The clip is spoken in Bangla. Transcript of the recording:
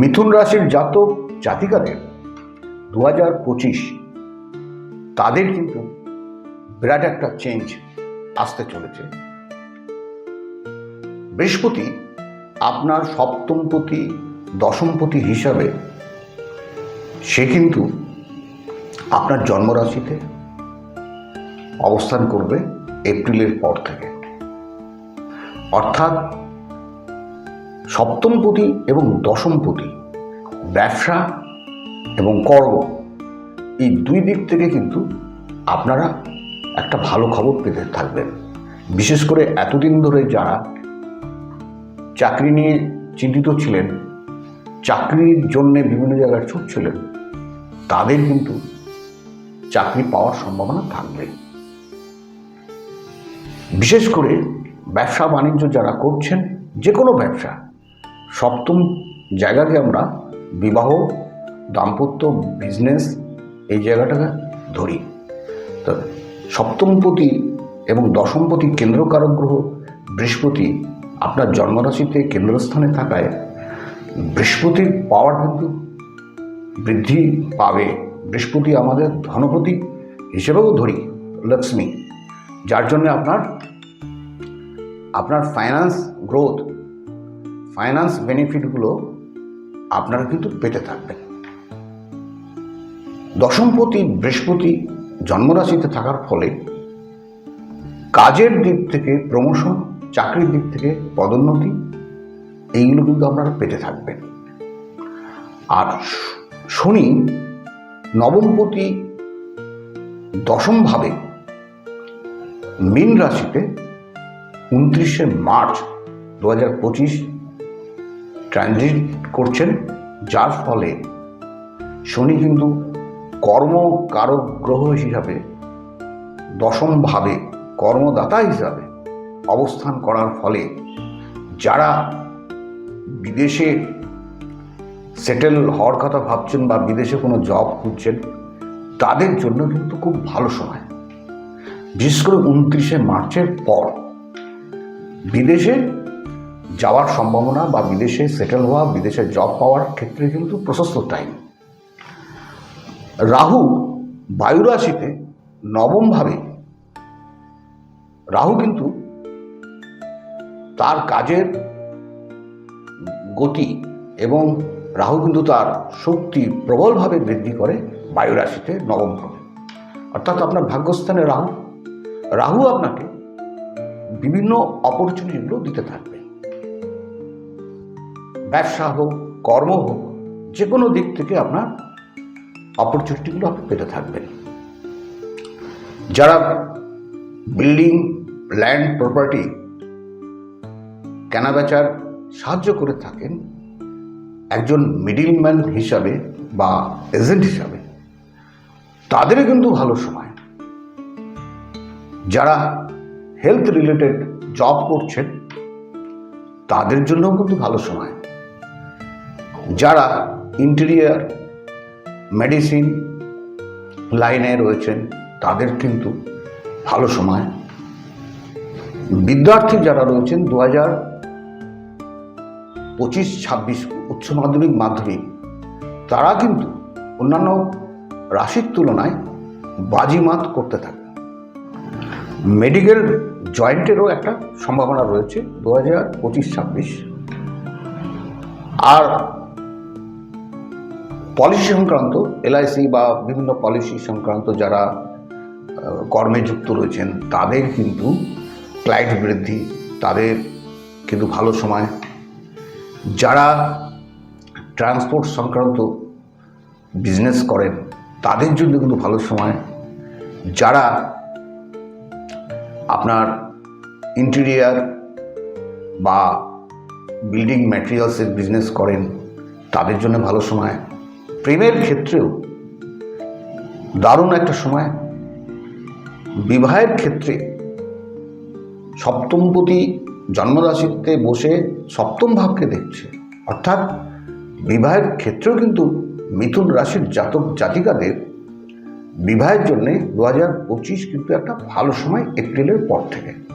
মিথুন রাশির জাতক জাতিকাদের দু হাজার পঁচিশ, তাদের কিন্তু বিরাট একটা চেঞ্জ আসতে চলেছে। বৃহস্পতি আপনার সপ্তমপতি দশমপতি হিসাবে সে কিন্তু আপনার জন্মরাশিতে অবস্থান করবে এপ্রিলের পর থেকে। অর্থাৎ সপ্তমপতি এবং দশম দশমপতি ব্যবসা এবং কর্ম, এই দুই দিক থেকে কিন্তু আপনারা একটা ভালো খবর পেতে থাকবেন। বিশেষ করে এতদিন ধরে যারা চাকরি নিয়ে চিন্তিত ছিলেন, চাকরির জন্য বিভিন্ন জায়গায় ছুটছিলেন, তাদের কিন্তু চাকরি পাওয়ার সম্ভাবনা থাকবে। বিশেষ করে ব্যবসা বাণিজ্য যারা করছেন যে কোনো ব্যবসা সপ্তম জায়গাকে আমরা বিবাহ, দাম্পত্য বিজনেস এই জায়গাটাকে ধরি। তো সপ্তমপতি এবং দশমপতি কেন্দ্রকারক গ্রহ বৃহস্পতি আপনার জন্মরাশিতে কেন্দ্রস্থানে থাকায় বৃহস্পতির পাওয়ার কিন্তু বৃদ্ধি পাবে। বৃহস্পতি আমাদের ধনপতি হিসেবেও ধরি, লক্ষ্মী। যার জন্য আপনার আপনার ফাইন্যান্স গ্রোথ ফাইন্যান্স বেনিফিটগুলো আপনারা কিন্তু পেতে থাকবেন। দশমপতি বৃহস্পতি জন্মরাশিতে থাকার ফলে কাজের দিক থেকে প্রমোশন চাকরির দিক থেকে পদোন্নতি, এইগুলো কিন্তু আপনারা পেতে থাকবেন। আর শনি নবমপতি দশমভাবে মীন রাশিতে উনত্রিশে মার্চ দু হাজার পঁচিশ ট্রানজিট করছেন, যার ফলে শনি কিন্তু কর্মকারক গ্রহ হিসাবে দশমভাবে কর্মদাতা হিসাবে অবস্থান করার ফলে যারা বিদেশে সেটেল হওয়ার কথা ভাবছেন বা বিদেশে কোনো জব খুঁজছেন, তাদের জন্য কিন্তু খুব ভালো সময়। বিশেষ করে উনত্রিশে মার্চের পর বিদেশে যাওয়ার সম্ভাবনা বা বিদেশে সেটেল হওয়া, বিদেশে জব পাওয়ার ক্ষেত্রে কিন্তু প্রশস্ত টাইম রাহু বায়ু রাশিতে নবমভাবে, রাহু কিন্তু তার কাজের গতি এবং রাহু কিন্তু তার শক্তি প্রবলভাবে বৃদ্ধি করে বায়ু রাশিতে নবমভাবে। অর্থাৎ আপনার ভাগ্যস্থানে রাহু রাহু আপনাকে বিভিন্ন অপরচুনিটিগুলো দিতে থাকবে। ব্যবসা হোক, কর্ম হোক যে কোনো দিক থেকে আপনার অপরচুনিটিগুলো আপনি পেতে থাকবেন। যারা বিল্ডিং, ল্যান্ড, প্রপার্টি কেনাবেচার সাহায্য করে থাকেন, একজন মিডিলম্যান হিসাবে বা এজেন্ট হিসাবে তাদেরও কিন্তু ভালো সময়। যারা হেলথ রিলেটেড জব করছেন, তাদের জন্যও কিন্তু ভালো সময়। যারা ইন্টেরিয়ার মেডিসিন লাইনে রয়েছেন, তাদের কিন্তু ভালো সময়। বিদ্যার্থী যারা রয়েছেন দু হাজার পঁচিশ ছাব্বিশ উচ্চ মাধ্যমিক মাধ্যমিক, তারা কিন্তু অন্যান্য রাশির তুলনায় বাজিমাত করতে থাকে মেডিকেল জয়েন্টেরও একটা সম্ভাবনা রয়েছে দু হাজার পঁচিশ ছাব্বিশ। আর পলিসি সংক্রান্ত এলআইসি বা বিভিন্ন পলিসি সংক্রান্ত যারা কর্মে যুক্ত রয়েছেন, তাদের কিন্তু ক্লায়েন্ট বৃদ্ধি, তাদের কিন্তু ভালো সময়। যারা ট্রান্সপোর্ট সংক্রান্ত বিজনেস করেন, তাদের জন্য কিন্তু ভালো সময়। যারা আপনার ইন্টেরিয়ার বা বিল্ডিং ম্যাটেরিয়ালসের বিজনেস করেন, তাদের জন্য ভালো সময়। প্রেমের ক্ষেত্রেও দারুণ একটা সময়। বিবাহের ক্ষেত্রে সপ্তমপতি জন্মরাশিতে বসে সপ্তম ভাবকে দেখছে। অর্থাৎ বিবাহের ক্ষেত্রেও কিন্তু মিথুন রাশির জাতক জাতিকাদের বিবাহের জন্যে দু হাজার পঁচিশ কিন্তু একটা ভালো সময় এপ্রিলের পর থেকে।